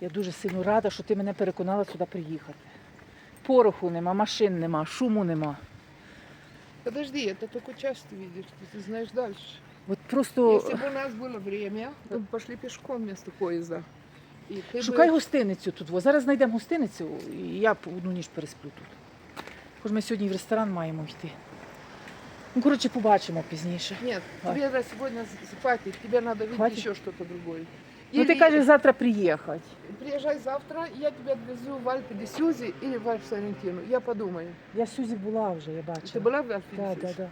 Я дуже сильно рада, що ти мене переконала сюди приїхати. Пороху нема, машин нема, шуму нема. Подожди, это только часть ты видишь, ты, ты знаешь дальше. От просто Если бы у нас было время, то бы пошли пешком вместо поезда. И ты шукай бы... гостиницю тут. Во. Зараз знайдемо гостиницю і я по одну ніч пересплю тут. Хоч ми сьогодні в ресторан маємо йти. Ну, коротше, побачимо пізніше. Нет, А. тебе надо сегодня с- хватит, тебе надо видеть Хватит? еще что-то другое. Ну ти Или кажеш завтра приїхати. приезжай завтра, я тебя отвезу в Альпе де Сьюзи или в Альп Сарентину. Я подумаю. Я в Сюзі була вже, я Ты бачила. была в Альпе Так, де так, Сьюзи? так.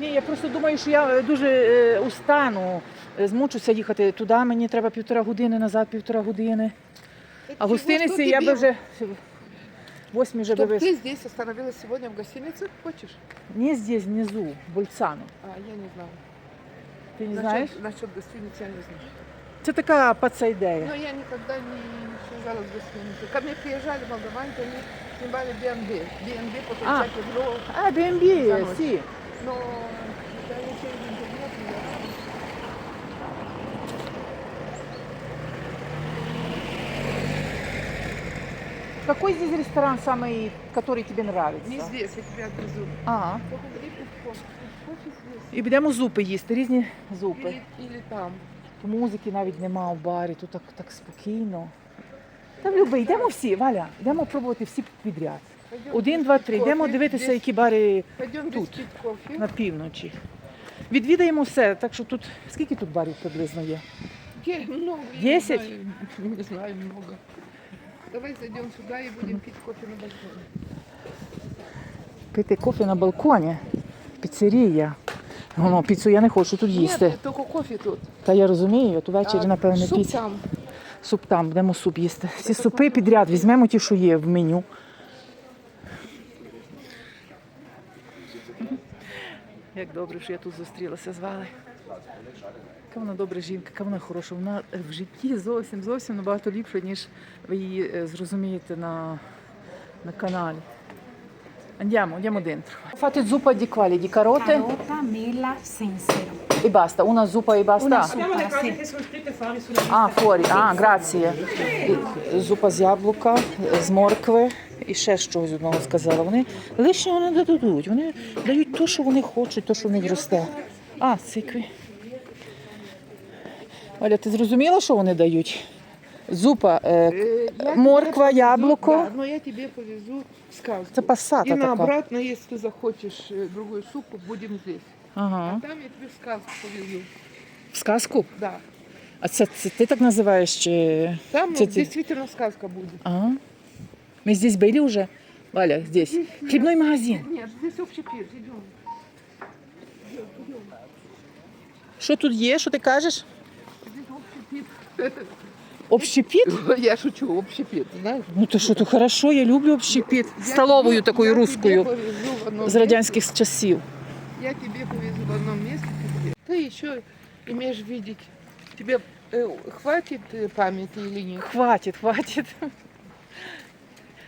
Ні, я просто думаю, що я е, дуже е, устану, е, змучуся їхати туди, мені треба півтора години, назад півтора години. Это А в чего, гостиниці что я би тебе- вже восьмі вже би Чтоб вис... ты здесь остановилась сегодня в гостинице, хочешь? Не здесь, внизу, в Больцано. А, я не знаю. Ти не Насчет- знаєш? Насчет гостиницы я не знаю. Це така пацайдея. Но я никогда не связалась с гостиницей. Ко мне приезжали молдаванки, они снимали BNB. BNB по А. 50 евро. А, BNB, За ночь. сі. Но когда я через интернет, я... Какой здесь ресторан самый, который тебе нравится? Не здесь, я тебя отвезу. А, Только бери пивко. Кофе здесь. і будемо зупи їсти, різні зупи. Или, или там. Музики навіть нема в барі, тут так, так спокійно. Та люби, йдемо всі, Валя, йдемо пробувати всі підряд. Один, два, три. Йдемо дивитися, які бари тут. на півночі. Відвідаємо все, так що тут скільки тут барів приблизно є? Где? Много. Десять? Не знаю, много. Давай зайдем сюда и будем пить кофе на балконе. Пити кофе на балконі. Піцерія. Ну, піцу я не хочу тут їсти. Нет, только кофе тут. Та я розумію, то ввечері, А напевне, суп піць. там. Суп там, будемо суп їсти. Всі супи підряд, візьмемо ті, що є в меню. Як добре, що я тут зустрілася з Валею. Яка вона добра жінка, яка вона хороша. Вона в житті зовсім зовсім набагато ліпша, ніж ви її е, зрозумієте на, на каналі. Andiamo, andiamo dentro. Fate zuppa di quali? Di carote? Carota, mela, sensero. E basta, una zuppa e basta? Una zuppa, sì. А, форі, а, грація. І Зупа з яблука, з моркви і ще чогось одного сказала. Вони лишнього не додадуть. Вони дають те, що вони хочуть, те, що в них росте. А, цикві. Оля, ти зрозуміла, що вони дають? Зупа, е, Э, я морква, тебе повезу, яблуко. Да, но я тебе повезу в сказку. Це пасата И на така. обратно, если ты захочешь э, другой суп, будем здесь. Ага. А там я тебе в сказку повезу. В сказку? Да. А це, це ти так називаєш? Чи... Там Це вот ти- действительно сказка будет. Ага. Ми здесь были уже? Валя, здесь. Хлібний магазин. Нет, здесь общий пир, идем. Що тут є? Що ти кажеш? Здесь общий пир. Общепіт? Я шучу, общий пир, знаешь? Ну то що, то хорошо, я люблю общепіт. Столовою Я такою тебе русскою повезу в одном з радянських часів. месте. Я тебе повезу в одном месте. Ты еще имеешь видеть. Тебе э, хватит э, памяти или нет? Хватит, хватит.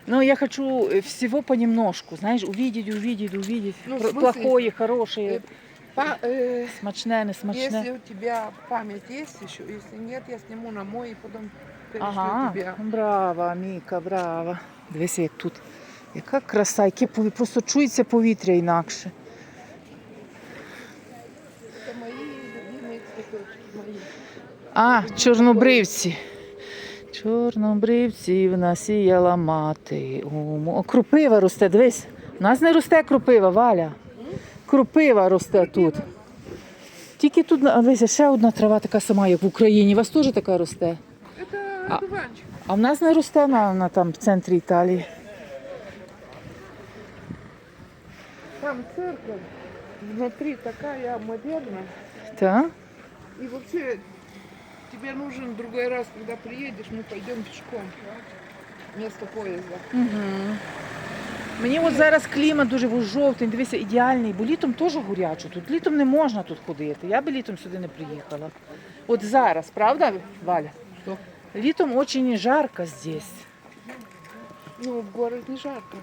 Ну, я хочу э, всего понемножку, знаешь, увидеть, увидеть, увидеть. Ну, в Про- смысле, Плохое, хорошее, э, Па- э, смачне, не смачне. Если у тебя память есть еще, если нет, я сниму на мой и потом перешлю Ага, тебе. браво, Міка, браво. Дивися, як тут. Яка краса, яке пові- просто чується повітря інакше. Это мои любимые цветочки, мои. А, чорнобривці. Чорнобривці в нас сіяла мати. О, мо- крупива росте, дивись. У нас не росте крупива, Валя. Крупива росте тут. Тільки тут дивися, ще одна трава така сама, як в Україні. У вас теж така росте. А- А в нас не росте на, на там в центрі Італії. Там церковь, внутри такая модерная. Так? И вообще тебе нужен другой раз, когда приедешь, мы пойдем пешком. Вместо поезда. Угу. Мені от зараз клімат дуже був жовтий, дивися, ідеальний, бо літом теж горячо. Тут літом не можна тут ходити. Я би літом сюди не приїхала. От зараз, правда, Валя? Що? Літом очень жарко здесь. Ну, в город не жарко.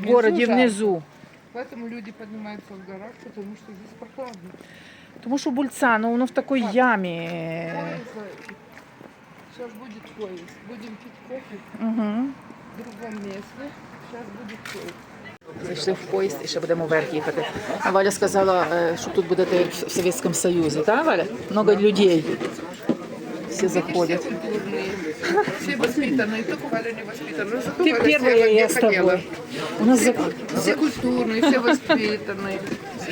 В городі жарко. внизу. Поэтому люди поднимаются в горах, потому что здесь прохладно. Тому що Бульцано, воно в такій Так. ямі. Сейчас будет поезд. Будем пить кофе Угу. в другом месте. Сейчас будет поезд. Зайшли в поїзд і ще будемо вверх їхати. А Валя сказала, е, що тут будете як в Совєтському Союзі, так, Валя? Много людей. Всі заходять. Все культурные, все воспитанные. Только Валя не воспитанная. Но зато Ти Валя перша, сделала, я где з тобою. хотела. У нас за... Все культурные, все воспитанные,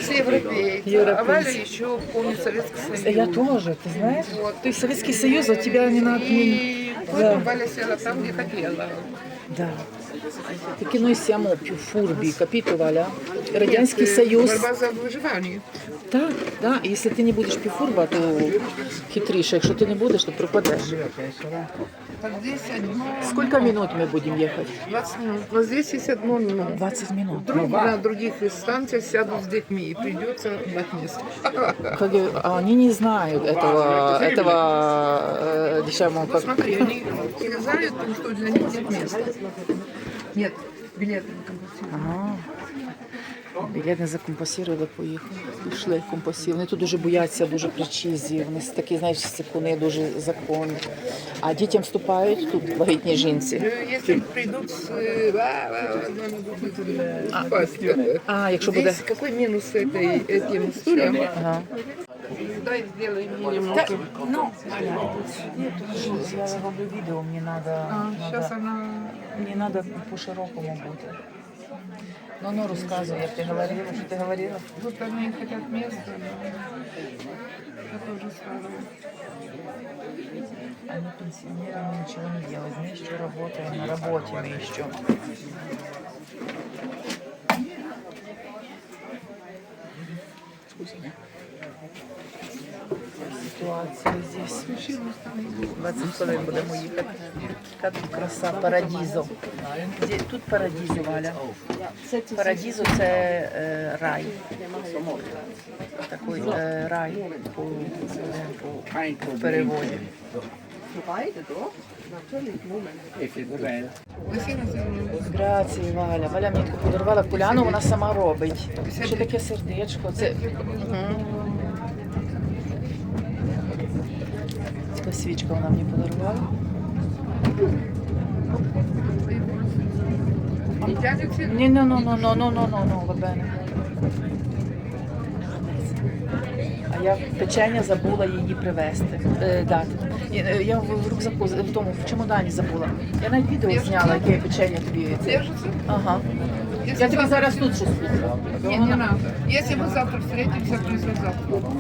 все европейцы. А Европейцы. Валя еще помнит Советский Союз. Я тоже, ты знаешь? То есть Советский Союз, а тебя не надо... И поэтому Валя села там, где хотела. Да. Таки noi siamo più furbi, capito, Валя? Радянський Нет, э, Союз. Борьба за выживание. Так, да. Якщо ти не будеш півфурба, то хитріше. Якщо ти не будеш, то пропадеш. А здесь одно... Сколько минут ми будемо їхати? 20 минут. Но здесь есть одно но. 20 минут. Вдруг на других станциях сядут с детьми и придется дать место. Как я- а они не знают этого, этого э, дешевого Ну как... смотри, они слезают, потому что для них нет места. Нет, білет не компенсировали. Ага. Білет не закомпасірували поїхали. Пішли компасів. Вони тут дуже бояться, дуже причизі. Вони такі, знаєш, секуни дуже законні. А дітям вступають тут вагітні жінці. Е, якщо прийдуть з е, ну, А, якщо буде. Який мінус цим стулям? Ага. Дай сделаем мінімум. Да, ну, Аля, я роблю відео, мені треба... Зараз вона... Мені треба по широкому бути. Ну, ну, розказуй, як ти говорила, що ти говорила. Вот они хотят место, но это уже старое. Они пенсионеры, мы ничего не делают. Мы еще работаем, на работе мы еще. Ситуація здесь. 20 хвилин будемо їхати. Яка тут краса, парадізо. Тут парадізо, Валя. Парадізо це е, рай. Такий е, рай по, по, переводі. Грації, Валя. Валя мені подарувала поляну, вона сама робить. Що таке сердечко? Це Мгм. Така свічка вона мені подарувала. Ні, ну, ну, ну, ну, ну, ну, ну, ну, va. А я печення забула її привезти, е, дати. Я, е, я в, рюкзаку, в тому, в чемодані забула. Я навіть відео зняла, яке я печення тобі. це- Ага. Я тобі зараз тут щось Не, не надо. Если мы завтра встретимся, принесу завтра.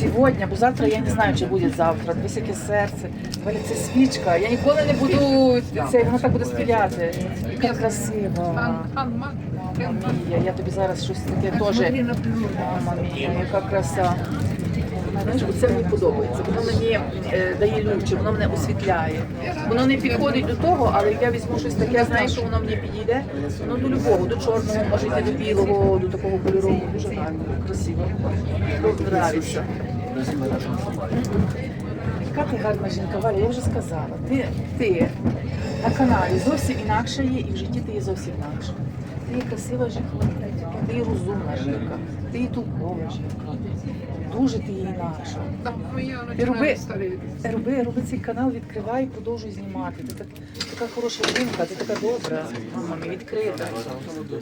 Сьогодні, бо завтра я не знаю, чи буде завтра. Дивись, яке серце. Валя, це свічка. Я ніколи не буду це, вона так буде спіляти. Яка красива. Ан, ан, ман. Мама мія, я тобі зараз щось таке теж. Мама мія, яка краса. Знаєш, це мені подобається. Воно мені е, дає люче, воно мене освітляє. Воно не підходить до того, але я візьму щось таке, знаєш, що воно мені підійде, воно до любого, до чорного, може йти до білого, до такого кольорового. Дуже гарно, красиво. Нравиться. Яка ти гарна жінка, Валя, я вже сказала. Ти, ти на каналі зовсім інакше є, і в житті ти є зовсім інакше. Ти є красива жінка, ти є розумна жінка, ти є толкова жінка. Дуже ти є інакша. Там моя Ти роби, роби, роби цей канал, відкривай і продовжуй знімати. Ти так, така хороша жінка, ти така добра, мама відкрита.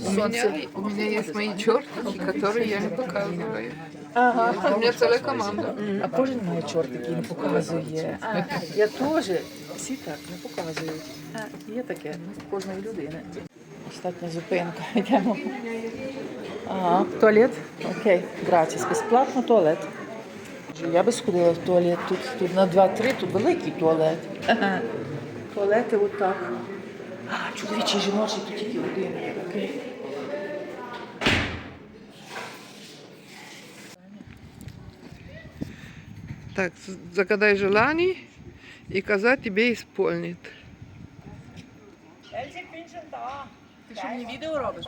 У меня, у меня есть мои чертики, которые я не показываю. Ага. У меня целая команда. А кожен має чорт, який не показує. А, я теж. Всі так не показують. А, є таке у кожної людини. Остатня зупинка. Йдемо. Ага, туалет? Окей, гратіс. Безплатно туалет. Я би сходила в туалет. Тут, тут на 2-3, тут великий туалет. Ага. Туалети отак. А, чоловічий жіночий, тут тільки один. Окей. Так, загадай желание, и коза тебе исполнит. Ти що мені відео робиш?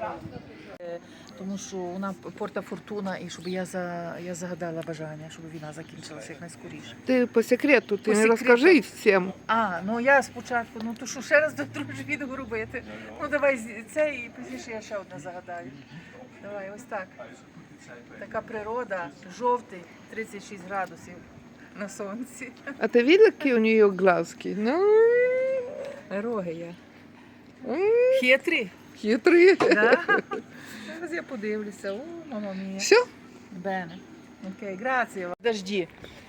Е, Тому що вона порта фортуна, і щоб я за я загадала бажання, щоб війна закінчилася якнайскоріше. Ты по секрету, ты По не секрету. расскажи всем. А, ну я спочатку, ну то що ще раз до друге відео робити. Ну давай з- це і пізніше я ще одне загадаю. Давай, ось так. Така природа, жовтий, 36 градусів. на сонці. А ты видела, какие у нее глазки? Ну, Роги є. м, Хитрі. хитрые. Да? Зараз я подивлюся. О, мама мія. Все? Бене. Окей, грація. Подожди.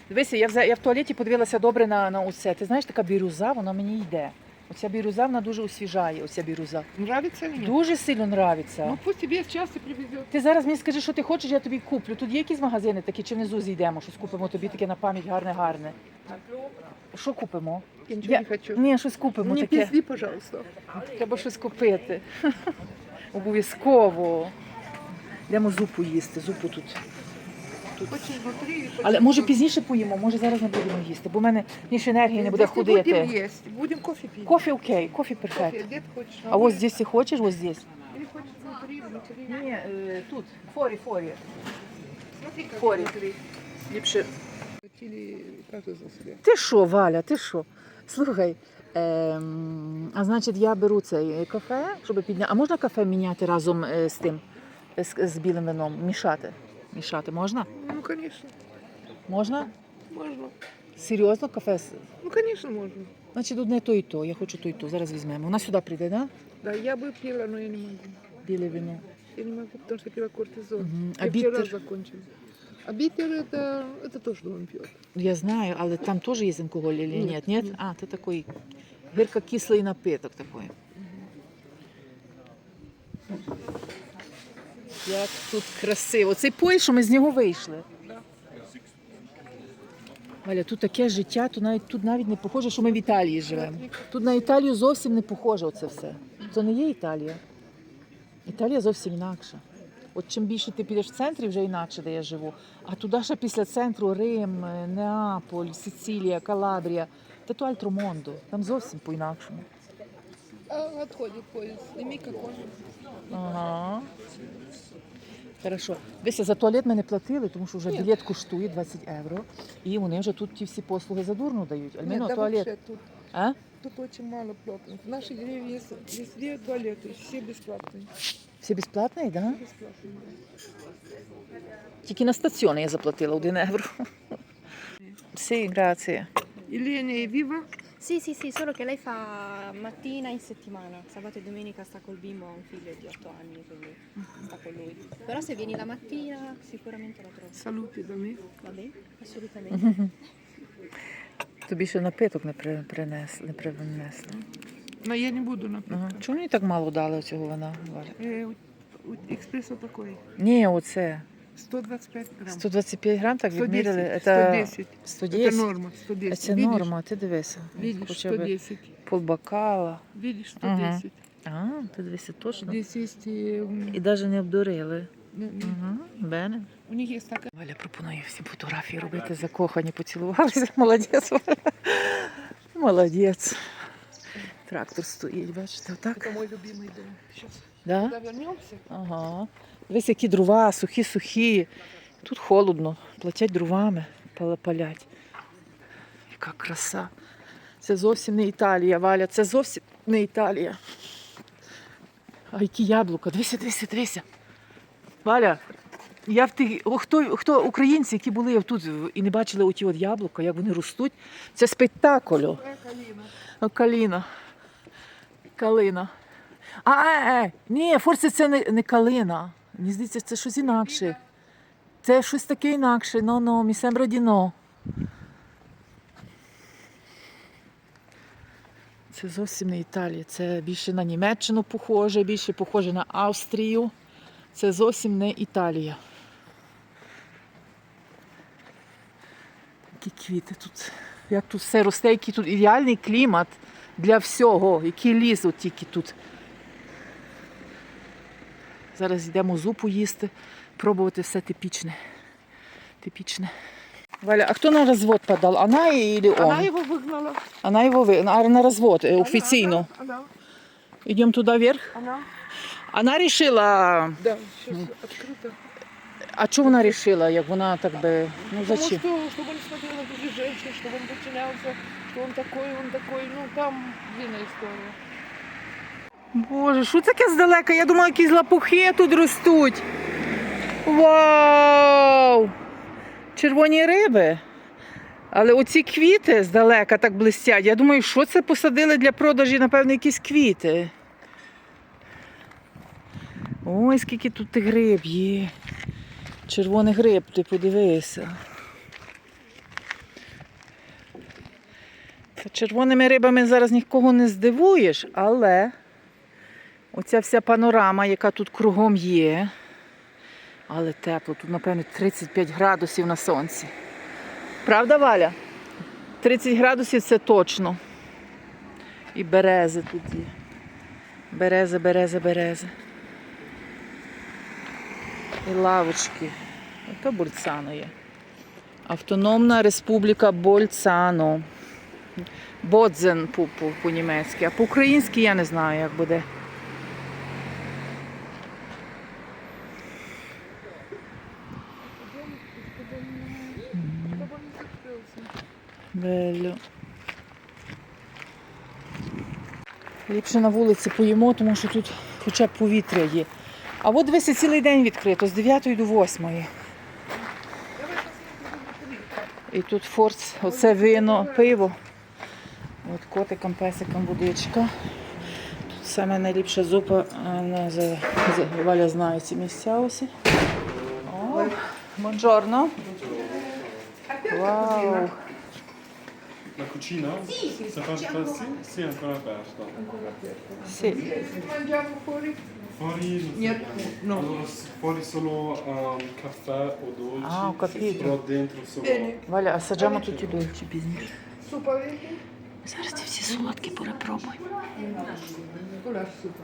Дивися, я в, я в туалеті подивилася добре на, на оце. Ти знаєш, така бірюза, вона мені йде. Оця бірюза, вона дуже освіжає, оця бірюза. Нравится или нет? Дуже сильно нравиться. Ну пусть тебе сейчас и привезет. Ти зараз мені скажи, що ти хочеш, я тобі куплю. Тут є якісь магазини такі, чи внизу зійдемо, щось купимо тобі таке на пам'ять гарне-гарне. Що купимо? Я ничего Я- не хочу. Ні, щось купимо Не таке. пизди, пожалуйста. Треба щось купити. Обов'язково. Йдемо зупу їсти. Зупу тут. Внутри? Але може пізніше поїмо, може зараз не будемо їсти, бо в мене більше енергії не буде ходити. есть. Будем кофе пить. Кофе окей, кофе Кофе, перфект. А ось здесь ти хочеш, ось здесь? Ні, тут, форі, форі. Внутри. Ліпше. Или каждый за себя. Ти що, Валя, ти що? Слухай, ем, а значить я беру цей кафе, щоб підняти. А можна кафе міняти разом е, з тим, е, з, з білим вином? Мішати? Мішати можна? Ну, конечно. Можна? Можно. Серйозно, кафе? з- Ну, конечно, можно. Значить, тут не то і то. Я хочу то і то. Зараз візьмемо. Вона сюди прийде, так? Да? Да, я бы пила, но я не могу. Біле вино. Я не могу, потому что пила кортизон. Мгм. А Я вчера бітер? закончила. А битер это, это то, что он пьет. Я знаю, але там теж є алкоголь или нет? Нет? ні. А, це такий гірко-кислий напиток такий. Як тут красиво. Цей поїзд, що ми з нього вийшли. Валя, тут таке життя, тут навіть, тут навіть не похоже, що ми в Італії живемо. Тут на Італію зовсім не похоже оце все. Це не є Італія. Італія зовсім інакша. От чим більше ти підеш в центрі, вже інакше, де я живу. А туди ще після центру Рим, е, Неаполь, Сицилія, Калабрія. Та то Альтромондо. Там зовсім по-інакшому. А, отходит поезд. Сними как он. Ага. Хорошо. Дивися, за туалет ми не платили, тому що вже Ні. білет коштує 20 євро. І вони вже тут ті всі послуги задурно дають. Альміно, Нет, да туалет. вообще тут, А? тут очень мало платных. В нашей деревне есть везде туалеты, все бесплатные. Всі безплатні, да? Бесплатные, да. Тільки на стаціони я заплатила 1 євро. Sì, grazie. Ilenia e Viva? Sì, sì, sì, solo che lei fa mattina in settimana, sabato e domenica sta col bimbo, ha un figlio di 8 anni, quindi sta con lui. Però se vieni la mattina sicuramente la trovi. Saluti da me. Va bene? Assolutamente. Тобі ще напиток не при- принесли, не принесли. Но я не буду напиток. Ага. Чому мені так мало дали цього вина? Валя? Э, у- у- экспрессо такой. Ні, оце. 125 грамм. 125 грам так 110. відміряли. Це 110. 110. Это норма. 110. Це Видишь? норма, ти дивися. Видишь, Хоча б 110. полбокала. Видишь, 110. А, ти дивися точно. Здесь есть... э, м, І навіть не обдурили. м, м, Угу, Бене. У них есть такая... Валя пропонує всі фотографії робити, закохані, поцілувалися. Молодець. Валя. Молодець. Трактор стоїть, бачите, отак. Это мой любимый дом. Сейчас. Да? Когда вернемся, Ага. Дивись, які дрова, сухі-сухі. Тут холодно, платять дровами, пала- палять. Яка краса. Це зовсім не Італія, Валя, це зовсім не Італія. А які яблука? Дивися, дивися, дивися. Валя, я в тих, о, хто, хто українці, які були тут і не бачили оті от яблука, як вони ростуть, це спектаклю. э, Калина. О, Каліна. Калина. А, е, е, ні, форце це не, не калина. Мені здається, це щось інакше. Це щось таке інакше. Ну, ну, sembra di. Це зовсім не Італія. Це більше на Німеччину похоже, більше похоже на Австрію. Це зовсім не Італія. Які квіти тут. Як тут все росте, який тут ідеальний клімат для всього, який ліс от тільки тут. Зараз йдемо зупу їсти, пробувати все типічне. Типічне. Валя, а хто на розвод подав? Она или он? Она его выгнала. Она его вы... а, на развод э, официально. Она, Идем туда вверх. она, Она решила. да, сейчас открыто. А що вона решила, як вона так би. Ну Потому зачем? что, чтобы он смотрел на других женщин, чтобы он подчинялся, что он такой, он такой, ну там длинная история. Боже, що таке здалека? Я думала, якісь лапухи тут ростуть. Вау! Червоні риби. Але оці квіти здалека так блистять. Я думаю, що це посадили для продажі, напевно, якісь квіти. Ой, скільки тут тих гриб є. Червоний гриб, ти подивися. Червоними рибами зараз нікого не здивуєш, але оця вся панорама, яка тут кругом є. Але тепло, тут, напевно, 35 градусів на сонці. Правда, Валя? 30 градусів це точно. І берези тут є. Берези, берези, берези. І лавочки. Ото Больцано є. Автономна Республіка Больцано. Бодзен по- по- по-німецьки, а по-українськи я не знаю, як буде. Белю. Ліпше на вулиці поїмо, тому що тут хоча б повітря є. А от дивися, цілий день відкрито, з 9 до 8. І тут форц, оце вино, пиво. От котикам, песикам водичка. Тут саме найліпша зупа, а, не, за, за, Валя знає ці місця ось. О, Бонджорно. Вау. La cucina? Se fa sì? Sì, è ancora aperta. Sì. Mangiamo fuori? Fuori, non no. Allora, fuori solo um, caffè o dolci. Ah, ho capito. Però dentro solo... Bene. Валя, а саджаємо тут і дольче пізніше. Supa vedi? Зараз ці всі солодкі перепробуємо. Goulash supa.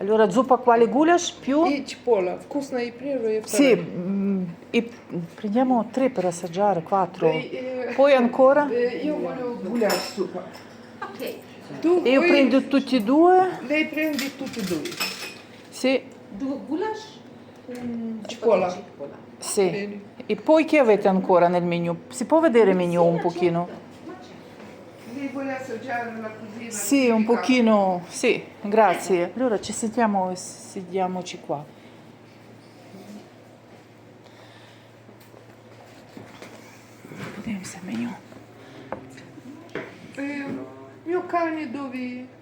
Allora, zuppa quale gulash più? E cipolla, вкусно и prego e Sì, mm, e prendiamo tre per assaggiare, quattro. Eh, Poi ancora? eh, io voglio goulash supa. Ok. Tu E io vuoi- prendo tutti e due. Lei prendi tutti e due. Sì, Cipolla. sì. Bene. E poi che avete ancora nel menù? Si può vedere il menù un pochino? vuole assaggiare la cucina? Sì, un pochino, sì, grazie. Ecco. Allora ci sentiamo e sediamoci qua. Vediamo se è meglio. Eh, mio cane dove?